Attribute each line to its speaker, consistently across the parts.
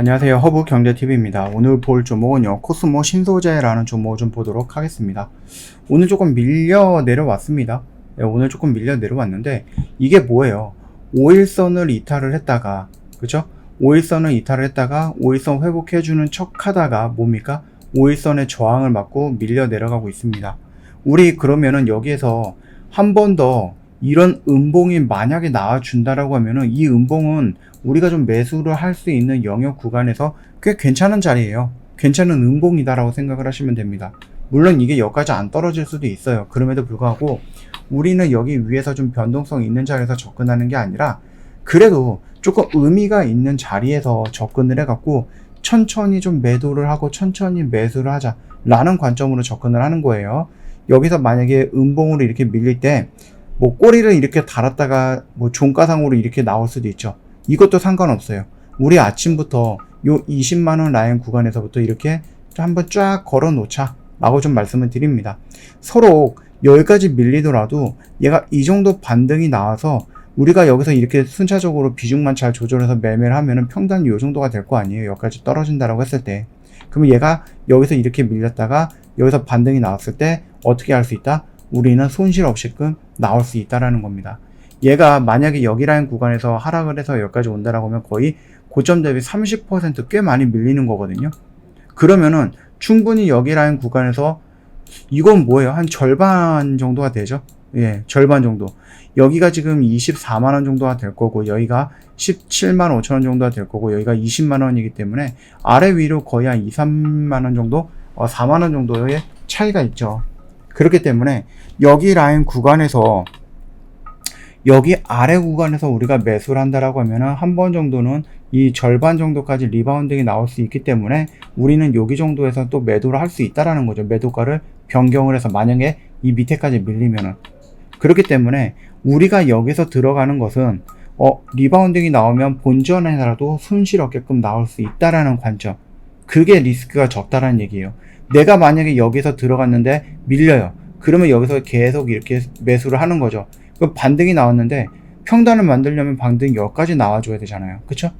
Speaker 1: 안녕하세요. 허브 경제TV입니다. 오늘 볼 종목은요, 코스모 신소재라는 종목을 좀 보도록 하겠습니다. 오늘 조금 밀려 내려왔습니다. 네, 오늘 조금 밀려 내려왔는데, 이게 뭐예요? 5일선을 이탈을 했다가, 그죠? 5일선을 이탈을 했다가, 5일선 회복해주는 척 하다가, 뭡니까? 5일선의 저항을 맞고 밀려 내려가고 있습니다. 우리 그러면은 여기에서 한 번 더 이런 음봉이 만약에 나와준다라고 하면은 이 음봉은 우리가 좀 매수를 할 수 있는 영역 구간에서 꽤 괜찮은 자리예요. 괜찮은 음봉이다라고 생각을 하시면 됩니다. 물론 이게 여기까지 안 떨어질 수도 있어요. 그럼에도 불구하고 우리는 여기 위에서 좀 변동성 있는 자리에서 접근하는 게 아니라 그래도 조금 의미가 있는 자리에서 접근을 해갖고 천천히 좀 매도를 하고 천천히 매수를 하자라는 관점으로 접근을 하는 거예요. 여기서 만약에 음봉으로 이렇게 밀릴 때 뭐 꼬리를 이렇게 달았다가 뭐 종가상으로 이렇게 나올 수도 있죠. 이것도 상관없어요. 우리 아침부터 요 20만원 라인 구간에서부터 이렇게 한번 쫙 걸어 놓자 라고 좀 말씀을 드립니다. 서로 여기까지 밀리더라도 얘가 이 정도 반등이 나와서 우리가 여기서 이렇게 순차적으로 비중만 잘 조절해서 매매를 하면은 평단이 요 정도가 될 거 아니에요. 여기까지 떨어진다라고 했을 때. 그러면 얘가 여기서 이렇게 밀렸다가 여기서 반등이 나왔을 때 어떻게 할 수 있다? 우리는 손실 없이끔 나올 수 있다라는 겁니다. 얘가 만약에 여기 라인 구간에서 하락을 해서 여기까지 온다라고 하면 거의 고점 대비 30%꽤 많이 밀리는 거거든요. 그러면은 충분히 여기 라인 구간에서 이건 뭐예요? 한 절반 정도가 되죠? 예, 절반 정도. 여기가 지금 24만원 정도가 될 거고, 여기가 17만 5천원 정도가 될 거고, 여기가 20만원이기 때문에 아래 위로 거의 한 2, 3만원 정도, 어, 4만원 정도의 차이가 있죠. 그렇기 때문에 여기 라인 구간에서 여기 아래 구간에서 우리가 매수를 한다라고 하면은 한 번 정도는 이 절반 정도까지 리바운딩이 나올 수 있기 때문에 우리는 여기 정도에서 또 매도를 할 수 있다라는 거죠. 매도가를 변경을 해서 만약에 이 밑에까지 밀리면은 그렇기 때문에 우리가 여기서 들어가는 것은 어 리바운딩이 나오면 본전에라도 손실 없게끔 나올 수 있다라는 관점. 그게 리스크가 적다라는 얘기예요. 내가 만약에 여기서 들어갔는데 밀려요. 그러면 여기서 계속 이렇게 매수를 하는 거죠. 그 반등이 나왔는데 평단을 만들려면 반등이 여기까지 나와줘야 되잖아요. 그쵸?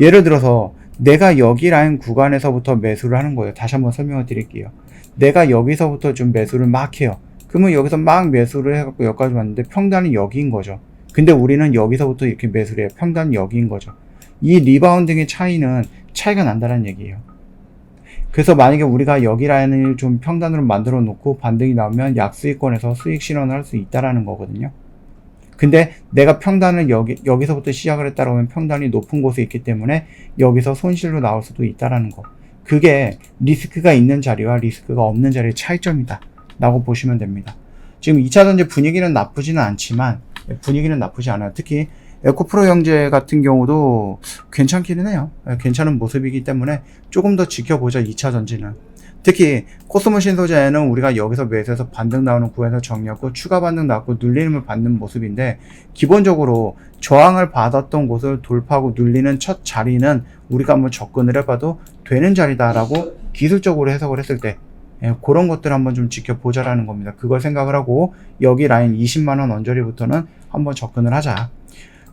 Speaker 1: 예를 들어서 내가 여기 라인 구간에서부터 매수를 하는 거예요. 다시 한번 설명을 드릴게요. 내가 여기서부터 좀 매수를 막 해요. 그러면 여기서 막 매수를 해갖고 여기까지 왔는데 평단이 여기인 거죠. 근데 우리는 여기서부터 이렇게 매수를 해요. 평단이 여기인 거죠. 이 리바운딩의 차이는 차이가 난다는 얘기예요. 그래서 만약에 우리가 여기 라인을 좀 평단으로 만들어 놓고 반등이 나오면 약수익권에서 수익 실현을 할 수 있다라는 거거든요. 근데 내가 평단을 여기, 여기서부터 시작을 했다고 하면 평단이 높은 곳에 있기 때문에 여기서 손실로 나올 수도 있다라는 거. 그게 리스크가 있는 자리와 리스크가 없는 자리의 차이점이다. 라고 보시면 됩니다. 지금 2차 전지 분위기는 나쁘지는 않지만, 분위기는 나쁘지 않아요. 특히 에코프로 형제 같은 경우도 괜찮기는 해요. 예, 괜찮은 모습이기 때문에 조금 더 지켜보자 2차 전지는. 특히 코스모 신소재는 우리가 여기서 매수해서 반등 나오는 구에서 정리하고 추가 반등 나왔고 눌림을 받는 모습인데 기본적으로 저항을 받았던 곳을 돌파하고 눌리는 첫 자리는 우리가 한번 접근을 해봐도 되는 자리다라고 기술적으로 해석을 했을 때 예, 그런 것들 한번 좀 지켜보자라는 겁니다. 그걸 생각을 하고 여기 라인 20만원 언저리부터는 한번 접근을 하자.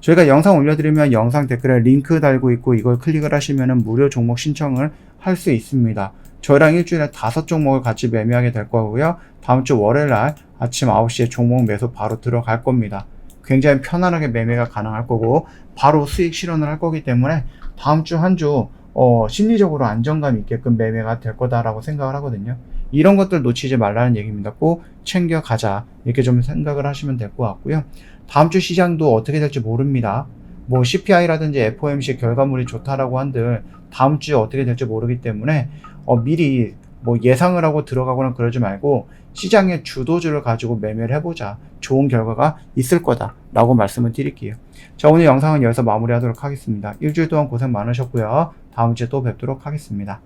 Speaker 1: 저희가 영상 올려드리면 영상 댓글에 링크 달고 있고 이걸 클릭을 하시면 무료 종목 신청을 할 수 있습니다. 저희랑 일주일에 다섯 종목을 같이 매매하게 될 거고요. 다음 주 월요일 날 아침 9시에 종목 매수 바로 들어갈 겁니다. 굉장히 편안하게 매매가 가능할 거고 바로 수익 실현을 할 거기 때문에 다음 주 한주 어, 심리적으로 안정감 있게끔 매매가 될 거다라고 생각을 하거든요. 이런 것들 놓치지 말라는 얘기입니다. 꼭 챙겨 가자. 이렇게 좀 생각을 하시면 될 것 같고요. 다음 주 시장도 어떻게 될지 모릅니다. 뭐 CPI라든지 FOMC 결과물이 좋다라고 한들 다음 주에 어떻게 될지 모르기 때문에 어, 미리 뭐 예상을 하고 들어가거나 그러지 말고 시장의 주도주를 가지고 매매를 해보자. 좋은 결과가 있을 거다라고 말씀을 드릴게요. 자, 오늘 영상은 여기서 마무리하도록 하겠습니다. 일주일 동안 고생 많으셨고요. 다음 주에 또 뵙도록 하겠습니다.